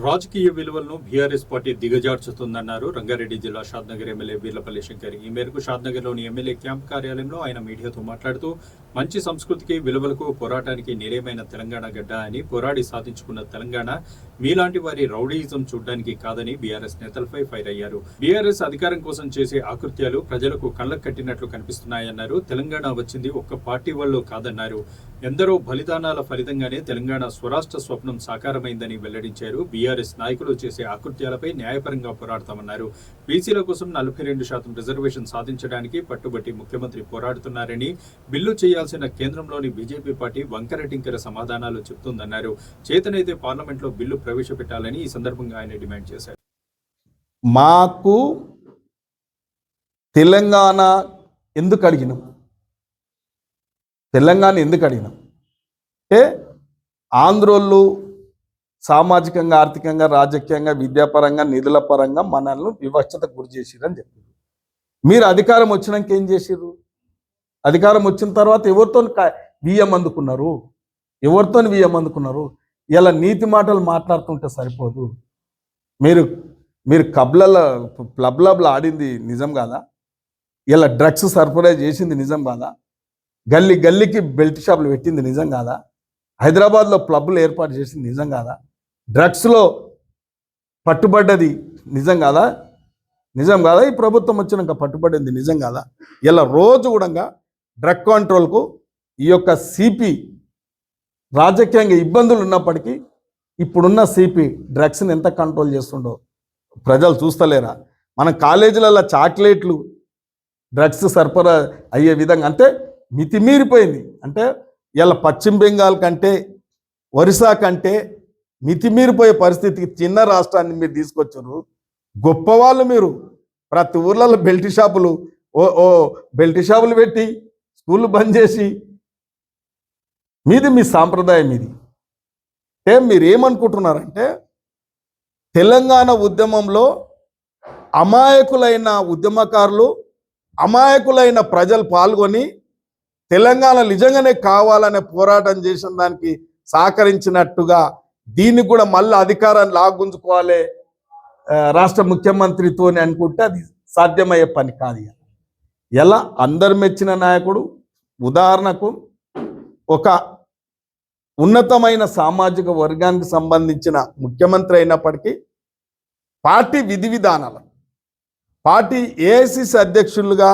రాజకీయ విలువలను BRS party దిగజార్చుతుందన్నారు. Rangareddy జిల్లా షాద్నగర్ ఎమ్మెల్యే వీర్లపల్లి శంకర్. ఈ మేరకు షాద్నగర్లోని ఎమ్మెల్యే క్యాంప్ కార్యాలయంలో ఆయన మీడియాతో మాట్లాడుతూ మంచి సంస్కృతికి విలువలకు పోరాటానికి నిలయమైన తెలంగాణ గడ్డ అని పోరాడి సాధించుకున్న తెలంగాణ మీలాంటి వారి రౌడీయిజం చూడడానికి కాదని బీఆర్ఎస్ నేతలపై ఫైర్ అయ్యారు. బీఆర్ఎస్ అధికారం కోసం చేసే ఆకృత్యాలు ప్రజలకు కళ్ళకు కట్టినట్లు కనిపిస్తున్నాయన్నారు. తెలంగాణ వచ్చింది ఒక్క పార్టీ వాళ్ళు కాదన్నారు. ఎందరో బలిదానాల ఫలితంగానే తెలంగాణ స్వరాష్ట్ర స్వప్నం సాకారమైందని వెల్లడించారు బీఆర్ఎస్ నాయకులు చేసే ఆకృత్యాలపై న్యాయపరంగా పోరాడతామన్నారు. బీసీల కోసం నలభై రెండు శాతం రిజర్వేషన్ సాధించడానికి పట్టుబట్టి ముఖ్యమంత్రి పోరాడుతున్నారని బిల్లు చేయాల్సిన కేంద్రంలోని బీజేపీ పార్టీ వంకర టింకర సమాధానాలు చెప్తుందన్నారు. చేతనైతే పార్లమెంట్లో బిల్లు ప్రవేశపెట్టాలని ఈ సందర్భంగా ఆయన డిమాండ్ చేశారు. మాకు తెలంగాణ ఎందుకు అడిగినాం? తెలంగాణ ఎందుకు అడిగినాం? అంటే ఆంధ్రోళ్ళు సామాజికంగా ఆర్థికంగా రాజకీయంగా విద్యాపరంగా నిధుల పరంగా మనల్ని వివక్షత గురి చేసిరని చెప్పారు మీరు అధికారం వచ్చినాక ఏం చేసిర్రు? అధికారం వచ్చిన తర్వాత ఎవరితో వియ్యం అందుకున్నారు? ఎవరితో వియ్యం అందుకున్నారు? ఇలా నీతి మాటలు మాట్లాడుతుంటే సరిపోదు. మీరు మీరు కబ్లల ప్లబ్లబ్లు ఆడింది నిజం కాదా? ఇలా డ్రగ్స్ సరఫరా చేసింది నిజం కాదా? గల్లీ గల్లీకి బెల్ట్ షాపులు పెట్టింది నిజం కాదా? హైదరాబాద్లో క్లబ్లు ఏర్పాటు చేసింది నిజం కాదా? డ్రగ్స్లో పట్టుబడ్డది నిజం కాదా? నిజం కాదా? ఈ ప్రభుత్వం వచ్చినాక పట్టుబడింది నిజం కాదా? ఇలా రోజు కూడా డ్రగ్ కంట్రోల్కు ఈ యొక్క సిపి రాజకీయంగా ఇబ్బందులు ఉన్నప్పటికీ ఇప్పుడున్న సిపి డ్రగ్స్ని ఎంత కంట్రోల్ చేస్తుండో ప్రజలు చూస్తలేరా? మన కాలేజీలలో చాక్లెట్లు డ్రగ్స్ సరఫరా అయ్యే విధంగా అంటే మితిమీరిపోయింది. అంటే ఇలా పశ్చిమ బెంగాల్ కంటే ఒరిస్సా కంటే మితిమీరిపోయే పరిస్థితికి చిన్న రాష్ట్రాన్ని మీరు తీసుకొచ్చారు. గొప్పవాళ్ళు మీరు. ప్రతి ఊర్లలో బెల్ట్ షాపులు ఓ ఓ బెల్ట్ షాపులు పెట్టి స్కూళ్ళు బంద్ చేసి. మీది మీ సాంప్రదాయం ఇది. అంటే మీరు ఏమనుకుంటున్నారంటే తెలంగాణ ఉద్యమంలో అమాయకులైన ఉద్యమకారులు అమాయకులైన ప్రజలు పాల్గొని తెలంగాణ నిజంగానే కావాలనే పోరాటం చేసిన దానికి సహకరించినట్టుగా దీన్ని కూడా మళ్ళీ అధికారాన్ని లాగుంజుకోవాలి రాష్ట్ర ముఖ్యమంత్రితోని అనుకుంటే అది సాధ్యమయ్యే పని కాదు ఎలా? అందరు మెచ్చిన నాయకుడు ఉదాహరణకు ఒక ఉన్నతమైన సామాజిక వర్గానికి సంబంధించిన ముఖ్యమంత్రి అయినప్పటికీ పార్టీ విధి విధానాలు పార్టీ ఏఐసిసి అధ్యక్షులుగా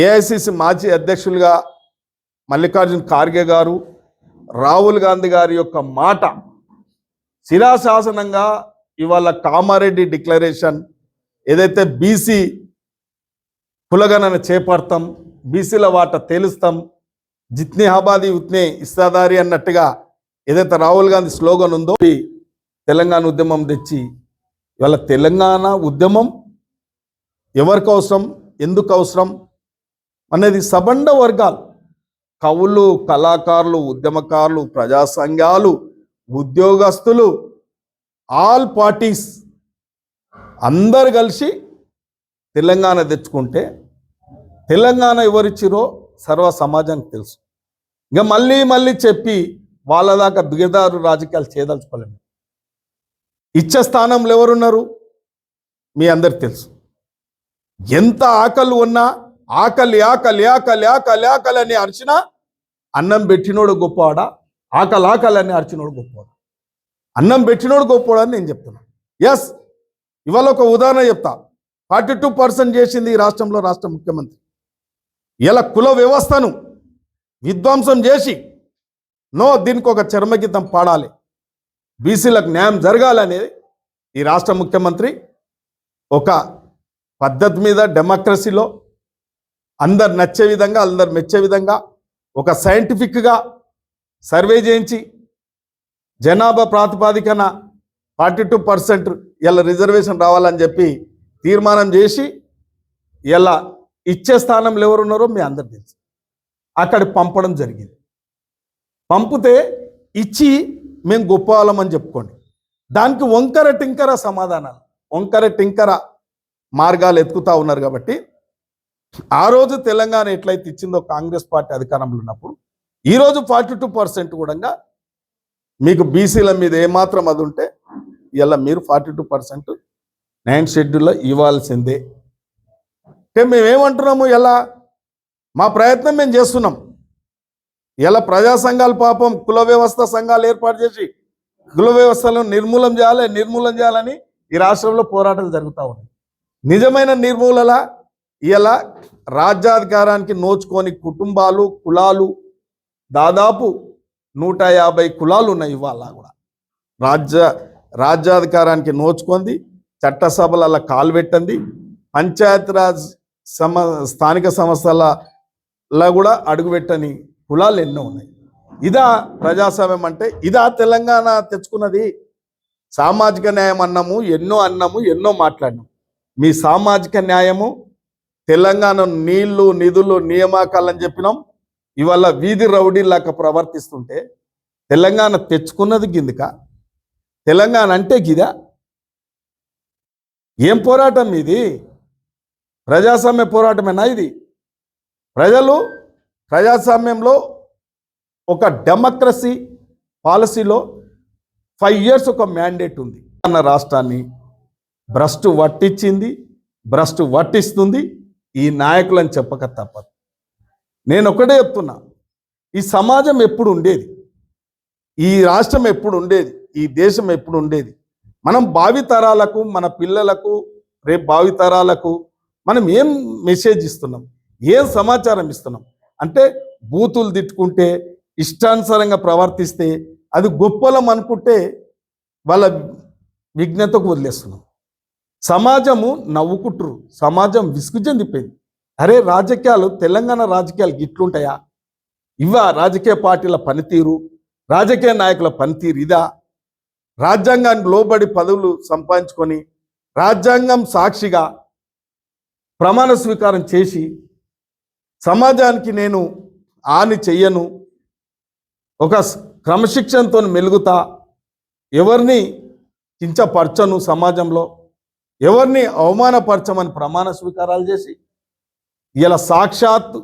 ఏఐసిసి మాజీ అధ్యక్షులుగా మల్లికార్జున్ ఖార్గే గారు రాహుల్ గాంధీ గారి యొక్క మాట శిలాశాసనంగా ఇవాళ కామారెడ్డి డిక్లరేషన్ ఏదైతే బీసీ కులగణన చేపడతాం బీసీల వాట తేలుస్తాం జిత్నే హబాది ఉత్నే ఇస్తాదారి అన్నట్టుగా ఏదైతే రాహుల్ గాంధీ స్లోగన్ ఉందో తెలంగాణ ఉద్యమం తెచ్చి ఇవాళ తెలంగాణ ఉద్యమం ఎవరికి అవసరం ఎందుకు అవసరం అనేది సబండ వర్గాలు. కవులు కళాకారులు ఉద్యమకారులు ప్రజా సంఘాలు ఉద్యోగస్తులు ఆల్ పార్టీస్ అందరు కలిసి తెలంగాణ తెచ్చుకుంటే తెలంగాణ ఎవరిచ్చిరో సర్వ సమాజానికి తెలుసు. ఇంకా మళ్ళీ మళ్ళీ చెప్పి వాళ్ళ దాకా దిగదారు రాజకీయాలు చేయదలుచుకోలేము. ఇచ్చే స్థానంలో ఎవరున్నారు? మీ అందరికి తెలుసు. ఎంత ఆకలి ఉన్నా ఆకలి ఆకలి ఆకలి ఆకలి ఆకలి అని అరిచినా అన్నం పెట్టినోడు గొప్పవాడా? ఆకలి ఆకలి అని అరిచినోడు గొప్పవాడు? అన్నం పెట్టినోడు గొప్పవాడు అని నేను చెప్తున్నా. ఎస్ ఇవాళ ఒక ఉదాహరణ చెప్తా. ఫార్టీ టూ పర్సెంట్ చేసింది ఈ రాష్ట్రంలో రాష్ట్ర ముఖ్యమంత్రి. ఇలా కుల వ్యవస్థను విధ్వంసం చేసి నో దీనికి ఒక చర్మగీతం పాడాలి. బీసీలకు న్యాయం జరగాలనేది ఈ రాష్ట్ర ముఖ్యమంత్రి ఒక పద్ధతి మీద డెమోక్రసీలో అందరు నచ్చే విధంగా అందరు మెచ్చే విధంగా ఒక సైంటిఫిక్గా సర్వే చేయించి జనాభా ప్రాతిపాదికన ఫార్టీ టూ పర్సెంట్ ఇలా రిజర్వేషన్ రావాలని చెప్పి తీర్మానం చేసి ఇలా ఇచ్చే స్థానంలో ఎవరున్నారో మీ అందరు తెలుసు. అక్కడ పంపడం జరిగింది. పంపితే ఇచ్చి మేము గొప్ప వాళ్ళమని చెప్పుకోండి. దానికి వంకర టింకర సమాధానాలు. వంకర టింకర మార్గాలు ఎత్తుకుతా ఉన్నారు కాబట్టి ఆ రోజు తెలంగాణ ఎట్లయితే ఇచ్చిందో కాంగ్రెస్ పార్టీ అధికారంలో ఉన్నప్పుడు ఈరోజు ఫార్టీ టూ పర్సెంట్ కూడా మీకు బీసీల మీద ఏమాత్రం అది ఉంటే ఇలా మీరు ఫార్టీ టూ పర్సెంట్ నైన్ షెడ్యూల్లో ఇవ్వాల్సిందే. అంటే మేమేమంటున్నాము ఎలా మా ప్రయత్నం మేము చేస్తున్నాం. ఇలా ప్రజా సంఘాలు పాపం కుల వ్యవస్థ సంఘాలు ఏర్పాటు చేసి కుల వ్యవస్థలను నిర్మూలం చేయాలి నిర్మూలన చేయాలని ఈ రాష్ట్రంలో పోరాటాలు జరుగుతూ ఉన్నాయి. నిజమైన నిర్మూలన ఇలా రాజ్యాధికారానికి నోచుకొని కుటుంబాలు కులాలు దాదాపు నూట యాభై కులాలు ఉన్నాయి ఇవాళ కూడా. రాజ్య రాజ్యాధికారానికి నోచుకుంది చట్టసభలలో కాలుపెట్టింది పంచాయతీరాజ్ సమ స్థానిక సంస్థలలో కూడా అడుగుపెట్టని కులాలు ఎన్నో ఉన్నాయి. ఇదా ప్రజాస్వామ్యం అంటే ఇదా తెలంగాణ తెచ్చుకున్నది. సామాజిక న్యాయం అన్నాము ఎన్నో అన్నాము ఎన్నో మాట్లాడినాము మీ సామాజిక న్యాయము తెలంగాణ నీళ్ళు నిధులు నియామకాలని చెప్పినాం. ఇవాళ వీధి రౌడీలాగా ప్రవర్తిస్తుంటే తెలంగాణ తెచ్చుకున్నది గిందుక? తెలంగాణ అంటే గిదా? ఏం పోరాటం ఇది ప్రజాస్వామ్య పోరాటమేనా ఇది? ప్రజలు ప్రజాస్వామ్యంలో ఒక డెమోక్రసీ పాలసీలో ఫైవ్ ఇయర్స్ ఒక మ్యాండేట్ ఉంది. అన్న రాష్ట్రాన్ని భ్రష్టు వట్టించింది భ్రష్టు వట్టిస్తుంది ఈ నాయకులని చెప్పక తప్పదు. నేను ఒకటే చెప్తున్నా ఈ సమాజం ఎప్పుడు ఉండేది? ఈ రాష్ట్రం ఎప్పుడు ఉండేది? ఈ దేశం ఎప్పుడు ఉండేది? మనం భావితరాలకు మన పిల్లలకు రేపు భావితరాలకు మనం ఏం మెసేజ్ ఇస్తున్నాం? ఏం సమాచారం ఇస్తున్నాం? అంటే బూతులు తిట్టుకుంటే ఇష్టానుసారంగా ప్రవర్తిస్తే అది గొప్పలం అనుకుంటే వాళ్ళ విజ్ఞతకు వదిలేస్తున్నాం. సమాజము నవ్వుకుంటురు సమాజం విసుగు చెందిపోయింది అరే రాజకీయాలు తెలంగాణ రాజకీయాలు ఇట్లుంటాయా? ఇవా రాజకీయ పార్టీల పనితీరు రాజకీయ నాయకుల పనితీరు ఇదా? రాజ్యాంగానికి లోబడి పదవులు సంపాదించుకొని రాజ్యాంగం సాక్షిగా ప్రమాణ స్వీకారం చేసి సమాజానికి నేను హాని చెయ్యను ఒక క్రమశిక్షణతో మెలుగుతా ఎవరిని కించపరచను సమాజంలో? ఎవరిని అవమానపరచమని ప్రమాణ స్వీకారాలు చేసి ఇలా సాక్షాత్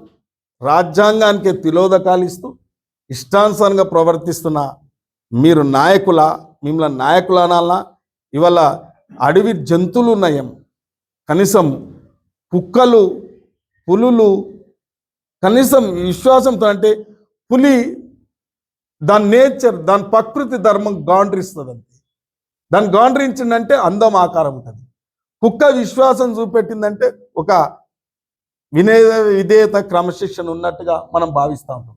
రాజ్యాంగానికి తిలోదకాలు ఇస్తూ ఇష్టానుసారంగా ప్రవర్తిస్తున్న మీరు నాయకుల మిమ్మల్ని నాయకులు అనాలా ఇవాళ అడవి జంతువులు నయం కనీసం కుక్కలు పులులు కనీసం విశ్వాసంతో అంటే పులి దాని నేచర్ దాని ప్రకృతి ధర్మం గాండ్రిస్తుంది అంతే దాన్ని గాండ్రించిందంటే అందం ఆకారం ఉంటుంది. కుక్క విశ్వాసం చూపెట్టిందంటే ఒక వినయ విధేయత క్రమశిక్షణ ఉన్నట్టుగా మనం భావిస్తూ ఉంటాం.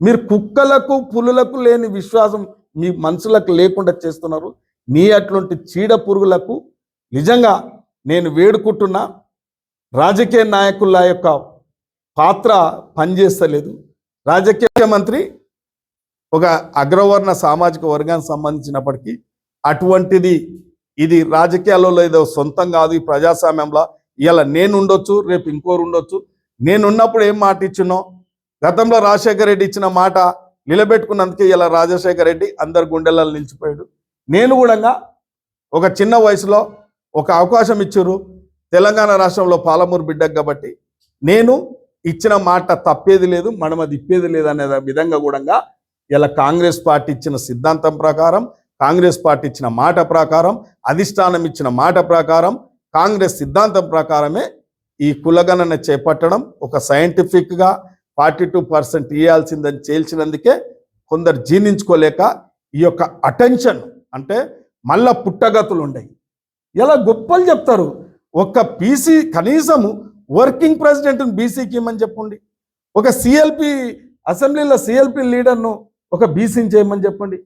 మీరు కుక్కలకు పులులకు లేని విశ్వాసం మీ మనసులకు లేకుండా చేస్తున్నారు. నీ అటువంటి చీడ పురుగులకు నిజంగా నేను వేడుకుంటున్నా రాజకీయ నాయకుల యొక్క పాత్ర పనిచేస్తలేదు. రాజకీయ మంత్రి ఒక అగ్రవర్ణ సామాజిక వర్గానికి సంబంధించినప్పటికీ అటువంటిది ఇది రాజకీయాల్లో లేదో సొంతం కాదు ఈ ప్రజాస్వామ్యంలో. ఇలా నేను ఉండొచ్చు రేపు ఇంకోరు ఉండొచ్చు నేను ఉన్నప్పుడు ఏం మాట ఇచ్చినో? గతంలో రాజశేఖర రెడ్డి ఇచ్చిన మాట నిలబెట్టుకున్నందుకే ఇలా రాజశేఖర రెడ్డి అందరి గుండెలలో నిలిచిపోయాడు. నేను కూడా ఒక చిన్న వయసులో ఒక అవకాశం ఇచ్చారు తెలంగాణ రాష్ట్రంలో పాలమూరు బిడ్డకు కాబట్టి. నేను ఇచ్చిన మాట తప్పేది లేదు మనం అది ఇప్పేది లేదు అనే విధంగా కూడా ఇలా కాంగ్రెస్ పార్టీ ఇచ్చిన సిద్ధాంతం ప్రకారం కాంగ్రెస్ పార్టీ ఇచ్చిన మాట ప్రకారం అధిష్టానం ఇచ్చిన మాట ప్రకారం కాంగ్రెస్ సిద్ధాంతం ప్రకారమే ఈ కులగణన చేపట్టడం ఒక సైంటిఫిక్గా ఫార్టీ టూ పర్సెంట్ ఇవ్వాల్సిందని చేల్చినందుకే కొందరు జీర్ణించుకోలేక ఈ యొక్క అటెన్షన్ అంటే మళ్ళా పుట్టగతులు ఉండయి. ఇలా గొప్పలు చెప్తారు? ఒక పీసీ కనీసము వర్కింగ్ ప్రెసిడెంట్ని బీసీకి ఇమ్మని చెప్పండి. ఒక సిఎల్పి అసెంబ్లీలో సిఎల్పి లీడర్ను ఒక బీసీని చేయమని చెప్పండి.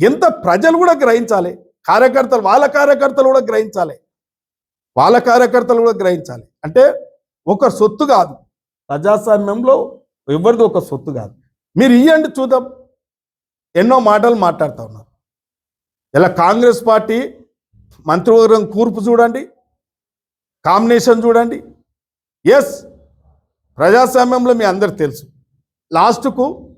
ఎంత ప్రజలు కూడా గ్రహించాలి. కార్యకర్తలు వాళ్ళ కార్యకర్తలు కూడా గ్రహించాలి. వాళ్ళ కార్యకర్తలు కూడా గ్రహించాలి. అంటే ఒక సొత్తు కాదు. ప్రజాస్వామ్యంలో ఎవరిది ఒక సొత్తు కాదు. మీరు ఇవ్వండి చూద్దాం. ఎన్నో మాటలు మాట్లాడుతూ ఉన్నారు. ఇలా కాంగ్రెస్ పార్టీ మంత్రివర్గం కూర్పు చూడండి. కాంబినేషన్ చూడండి. ఎస్ ప్రజాస్వామ్యంలో మీ అందరికి తెలుసు. లాస్ట్కు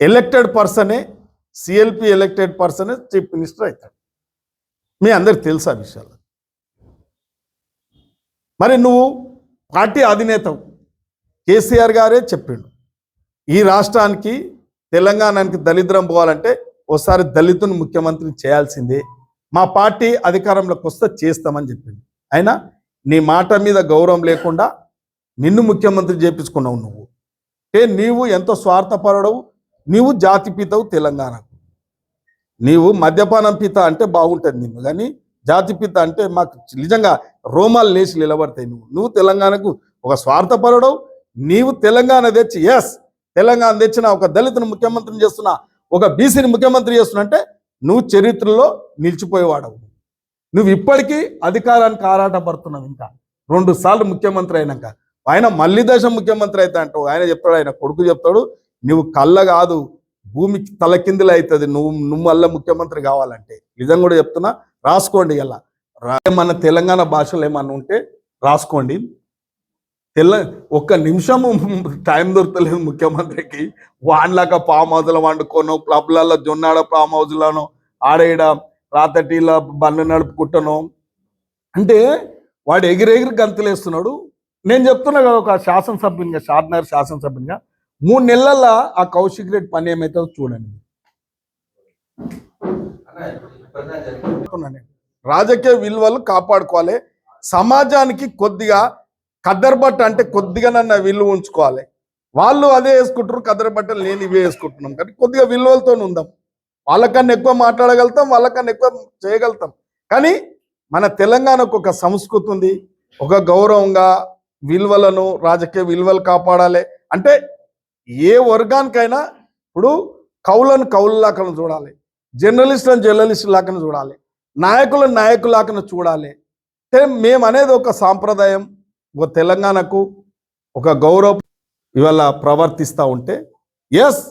ఎలక్టెడ్ పర్సనే సిఎల్పి ఎలక్టెడ్ పర్సనే చీఫ్ మినిస్టర్ అవుతాడు. మీ అందరికి తెలుసు ఆ విషయాలు? మరి నువ్వు పార్టీ అధినేత కేసీఆర్ గారే చెప్పిండు. ఈ రాష్ట్రానికి తెలంగాణకి దళిద్రం పోవాలంటే ఓసారి దళితుని ముఖ్యమంత్రిని చేయాల్సిందే. మా పార్టీ అధికారంలోకి వస్తే చేస్తామని చెప్పింది అయినా నీ మాట మీద గౌరవం లేకుండా నిన్ను ముఖ్యమంత్రి చేపించుకున్నావు నువ్వు. ఏ నీవు ఎంతో స్వార్థపరడవు నీవు జాతిపీతవు తెలంగాణకు. నీవు మద్యపానం పిత అంటే బాగుంటుంది నిన్ను కానీ జాతి పిత అంటే మాకు నిజంగా రోమాలు లేచి నిలబడతాయి నువ్వు. నువ్వు తెలంగాణకు ఒక స్వార్థపరుడవు నీవు తెలంగాణ తెచ్చి ఎస్ తెలంగాణ తెచ్చిన ఒక దళితుని ముఖ్యమంత్రిని చేస్తున్నా ఒక బీసీని ముఖ్యమంత్రి చేస్తున్నా అంటే నువ్వు చరిత్రలో నిలిచిపోయేవాడవు. నువ్వు ఇప్పటికీ అధికారానికి ఆరాటపడుతున్నావు ఇంకా. రెండు సార్లు ముఖ్యమంత్రి అయినాక. ఆయన మళ్ళీ దశ ముఖ్యమంత్రి అయితే అంటావు ఆయన చెప్తాడు ఆయన కొడుకు చెప్తాడు నువ్వు కళ్ళ కాదు భూమికి తలకిందులు అవుతుంది. నువ్వు నువ్వు మళ్ళీ ముఖ్యమంత్రి కావాలంటే. నిజం కూడా చెప్తున్నా రాసుకోండి ఇలా. మన తెలంగాణ భాషలో ఏమన్నా ఉంటే రాసుకోండి. తెల్ల ఒక్క నిమిషము టైం దొరకలేదు ముఖ్యమంత్రికి. వాన్లాక ఫామ్ హౌస్లో వండుకోను క్లబ్లలో జొన్నాడ ఫామ్ హౌస్లను ఆడేయడ రాతటీల బండ్లు నడుపుకుంటాను. అంటే వాడు ఎగిరెగిరి గంతులేస్తున్నాడు. నేను చెప్తున్నా కదా ఒక శాసనసభ్యునిగా షాద్నగర్ శాసనసభ్యునిగా మూడు నెలల్లో ఆ కౌశిక్ రెడ్డి పని ఏమవుతుందో చూడండి. రాజకీయ విలువలు కాపాడుకోవాలి. సమాజానికి కొద్దిగా కద్దరు అంటే కొద్దిగా నన్ను విలువ ఉంచుకోవాలి. వాళ్ళు అదే వేసుకుంటారు కద్దరబట్టలు నేను ఇవే వేసుకుంటున్నాం కానీ కొద్దిగా విలువలతో ఉందాం. వాళ్ళకన్నా ఎక్కువ మాట్లాడగలుగుతాం వాళ్ళకన్నా ఎక్కువ చేయగలుగుతాం. కానీ మన తెలంగాణకు ఒక సంస్కృతి ఉంది. ఒక గౌరవంగా విలువలను రాజకీయ విలువలు కాపాడాలి. అంటే ఏ వర్గానికైనా ఇప్పుడు కౌలను కౌలులాకను చూడాలి. జర్నలిస్టులను జర్నలిస్ట్ లాకను చూడాలి. నాయకులను నాయకులాకను చూడాలి. అంటే మేము అనేది ఒక సాంప్రదాయం ఒక తెలంగాణకు ఒక గౌరవం ఇవాళ ప్రవర్తిస్తూ ఉంటే ఎస్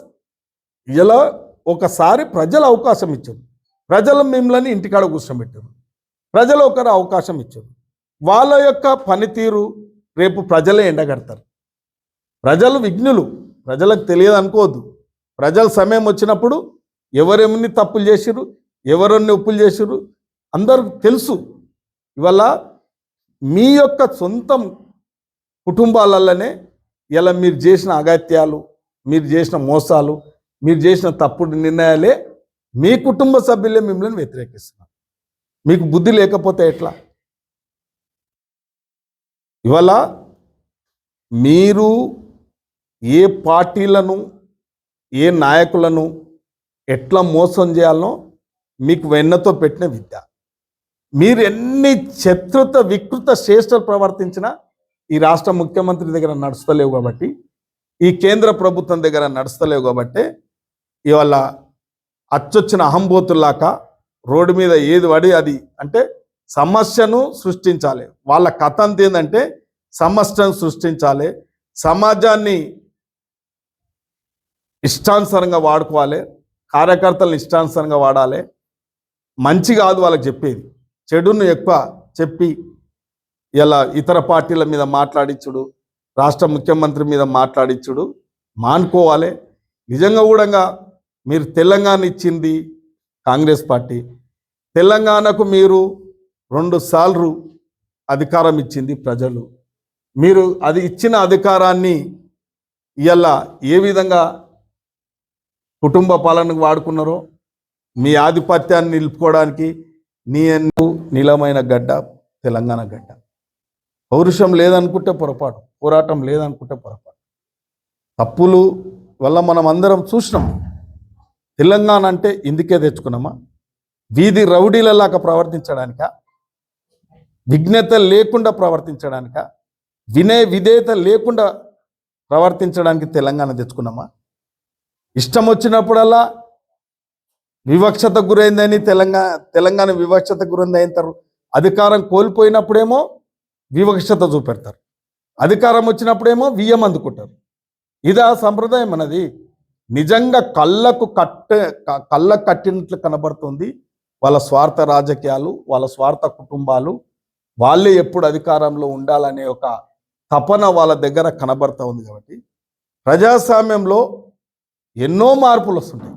ఇలా ఒకసారి ప్రజలు అవకాశం ఇచ్చారు. ప్రజలు మిమ్మల్ని ఇంటికాడ కూర్చోబెట్టారు. ప్రజలు ఒకరు అవకాశం ఇచ్చారు. వాళ్ళ యొక్క పనితీరు రేపు ప్రజలే ఎండగడతారు. ప్రజలు విఘ్నులు. ప్రజలకు తెలియదు అనుకోవద్దు. ప్రజల సమయం వచ్చినప్పుడు ఎవరెన్ని తప్పులు చేసిరు ఎవరెన్ని ఒప్పులు చేసిరు అందరూ తెలుసు. ఇవాళ మీ యొక్క సొంతం కుటుంబాలలోనే ఇలా మీరు చేసిన అగత్యాలు మీరు చేసిన మోసాలు మీరు చేసిన తప్పుడు నిర్ణయాలే మీ కుటుంబ సభ్యులే మిమ్మల్ని వ్యతిరేకిస్తున్నారు. మీకు బుద్ధి లేకపోతే ఎట్లా? ఇవాళ మీరు ఏ పార్టీలను ఏ నాయకులను ఎట్లా మోసం చేయాలనో మీకు వెన్నతో పెట్టిన విద్య. మీరు ఎన్ని శత్రుత వికృత శ్రేష్టలు ప్రవర్తించినా ఈ రాష్ట్ర ముఖ్యమంత్రి దగ్గర నడుస్తలేవు కాబట్టి ఈ కేంద్ర ప్రభుత్వం దగ్గర నడుస్తలేవు కాబట్టి ఇవాళ అచ్చొచ్చిన అహంబోతుల్లాక రోడ్డు మీద ఏది పడి అది అంటే సమస్యను సృష్టించాలి. వాళ్ళ కథ అంత ఏంటంటే సమస్యను సృష్టించాలి. సమాజాన్ని ఇష్టానుసారంగా వాడుకోవాలి కార్యకర్తలను ఇష్టానుసారంగా వాడాలి. మంచి కాదు వాళ్ళకి చెప్పేది. చెడును ఎక్కువ చెప్పి ఇలా ఇతర పార్టీల మీద మాట్లాడించుడు రాష్ట్ర ముఖ్యమంత్రి మీద మాట్లాడించుడు మానుకోవాలి. నిజంగా కూడా మీరు తెలంగాణ ఇచ్చింది కాంగ్రెస్ పార్టీ. తెలంగాణకు మీరు రెండు సార్లు అధికారం ఇచ్చింది ప్రజలు. మీరు అది ఇచ్చిన అధికారాన్ని ఇలా ఏ విధంగా కుటుంబ పాలనకు వాడుకున్నారో మీ ఆధిపత్యాన్ని నిలుపుకోవడానికి నీ ఎన్ను నీలమైన గడ్డ తెలంగాణ గడ్డ. పౌరుషం లేదనుకుంటే పొరపాటు పోరాటం లేదనుకుంటే పొరపాటు. తప్పులు వల్ల మనం అందరం చూసినాం. తెలంగాణ అంటే ఇందుకే తెచ్చుకున్నామా? వీధి రౌడీలలాగా ప్రవర్తించడానిక? విఘ్నత లేకుండా ప్రవర్తించడానిక? వినయ విధేయత లేకుండా ప్రవర్తించడానికి తెలంగాణ తెచ్చుకున్నామా? ఇష్టం వచ్చినప్పుడల్లా వివక్షత గురైందని తెలంగాణ తెలంగాణ వివక్షత గురైంది అయిన అధికారం కోల్పోయినప్పుడేమో వివక్షత చూపెడతారు. అధికారం వచ్చినప్పుడేమో వియ్యం అందుకుంటారు. ఇది ఆ సంప్రదాయం అనేది నిజంగా కళ్ళకు కట్ట కళ్ళకు కట్టినట్లు కనబడుతుంది. వాళ్ళ స్వార్థ రాజకీయాలు వాళ్ళ స్వార్థ కుటుంబాలు వాళ్ళే ఎప్పుడు అధికారంలో ఉండాలనే ఒక తపన వాళ్ళ దగ్గర కనబడతా ఉంది కాబట్టి. ప్రజాస్వామ్యంలో ఎన్నో మార్పులు వస్తుంటాయి.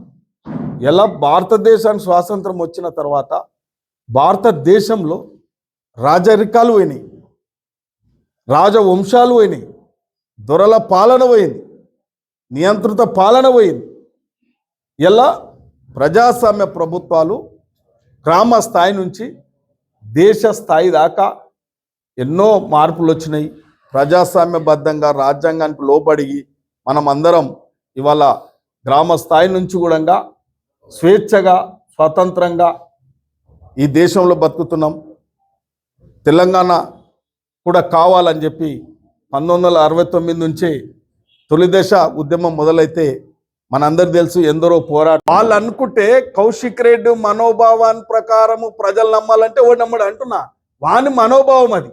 ఎలా భారతదేశానికి స్వాతంత్రం వచ్చిన తర్వాత భారతదేశంలో రాజరికాలు పోయినాయి. రాజవంశాలు పోయినాయి. దొరల పాలన పోయింది. నియంత్రిత పాలన పోయింది. ఎలా ప్రజాస్వామ్య ప్రభుత్వాలు గ్రామ స్థాయి నుంచి దేశ స్థాయి దాకా ఎన్నో మార్పులు వచ్చినాయి. ప్రజాస్వామ్యబద్ధంగా రాజ్యాంగానికి లోబడి మనం అందరం ఇవాళ గ్రామ స్థాయి నుంచి కూడా స్వేచ్ఛగా స్వతంత్రంగా ఈ దేశంలో బతుకుతున్నాం. తెలంగాణ కూడా కావాలని చెప్పి పంతొమ్మిది వందల అరవై తొమ్మిది నుంచి తొలి దశ ఉద్యమం మొదలైతే మనందరు తెలుసు ఎందరో పోరాటం. వాళ్ళు అనుకుంటే కౌశిక్ రెడ్డి మనోభావాన్ని ప్రకారము ప్రజలు నమ్మాలంటే ఓ నమ్మడు అంటున్నా. వాని మనోభావం అది.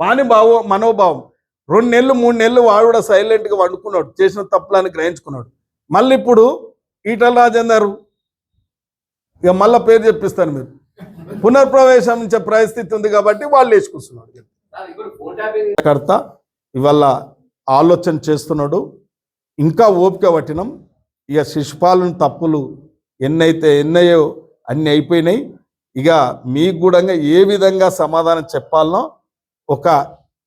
వాని భావ మనోభావం. రెండు నెలలు మూడు నెలలు వాడు కూడా సైలెంట్గా వండుకున్నాడు. చేసిన తప్పులని గ్రహించుకున్నాడు. మళ్ళీ ఇప్పుడు ఈటల రాజేందర్ ఇక మళ్ళీ పేరు చెప్పిస్తాను మీరు. పునర్ప్రవేశించే పరిస్థితి ఉంది కాబట్టి వాళ్ళు వేసుకొస్తున్నారు. కర్త ఇవాళ ఆలోచన చేస్తున్నాడు. ఇంకా ఓపిక పట్టినాం. ఇక శిశుపాలన తప్పులు ఎన్నైతే ఎన్నయ్యో అన్ని అయిపోయినాయి. ఇక మీకు కూడా ఏ విధంగా సమాధానం చెప్పాలనో ఒక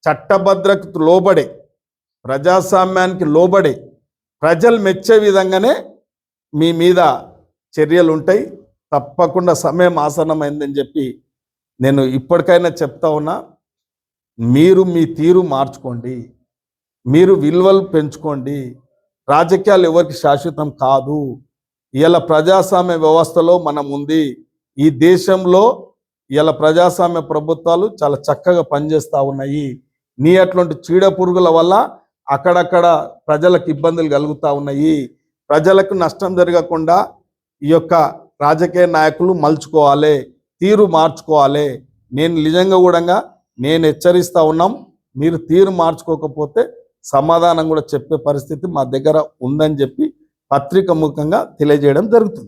చట్టభద్రతకు లోబడే ప్రజాస్వామ్యానికి లోబడే ప్రజలు మెచ్చే విధంగానే మీ మీద చర్యలు ఉంటాయి. తప్పకుండా సమయం ఆసన్నమైందని చెప్పి నేను ఇప్పటికైనా చెప్తా ఉన్నా మీరు మీ తీరు మార్చుకోండి. మీరు విలువలు పెంచుకోండి. రాజకీయాలు ఎవరికి శాశ్వతం కాదు. ఇలా ప్రజాస్వామ్య వ్యవస్థలో మనం ఉంది ఈ దేశంలో ఇలా ప్రజాస్వామ్య ప్రభుత్వాలు చాలా చక్కగా పనిచేస్తూ ఉన్నాయి. నీ అట్లాంటి చీడ పురుగుల వల్ల అక్కడక్కడ ప్రజలకు ఇబ్బందులు కలుగుతూ ఉన్నాయి. ప్రజలకు నష్టం జరగకుండా ఈ యొక్క రాజకీయ నాయకులు మలుచుకోవాలి తీరు మార్చుకోవాలి. నేను నిజంగా కూడా నేను హెచ్చరిస్తూ ఉన్నాం. మీరు తీరు మార్చుకోకపోతే సమాధానం కూడా చెప్పే పరిస్థితి మా దగ్గర ఉందని చెప్పి పత్రిక ముఖంగా తెలియజేయడం జరుగుతుంది.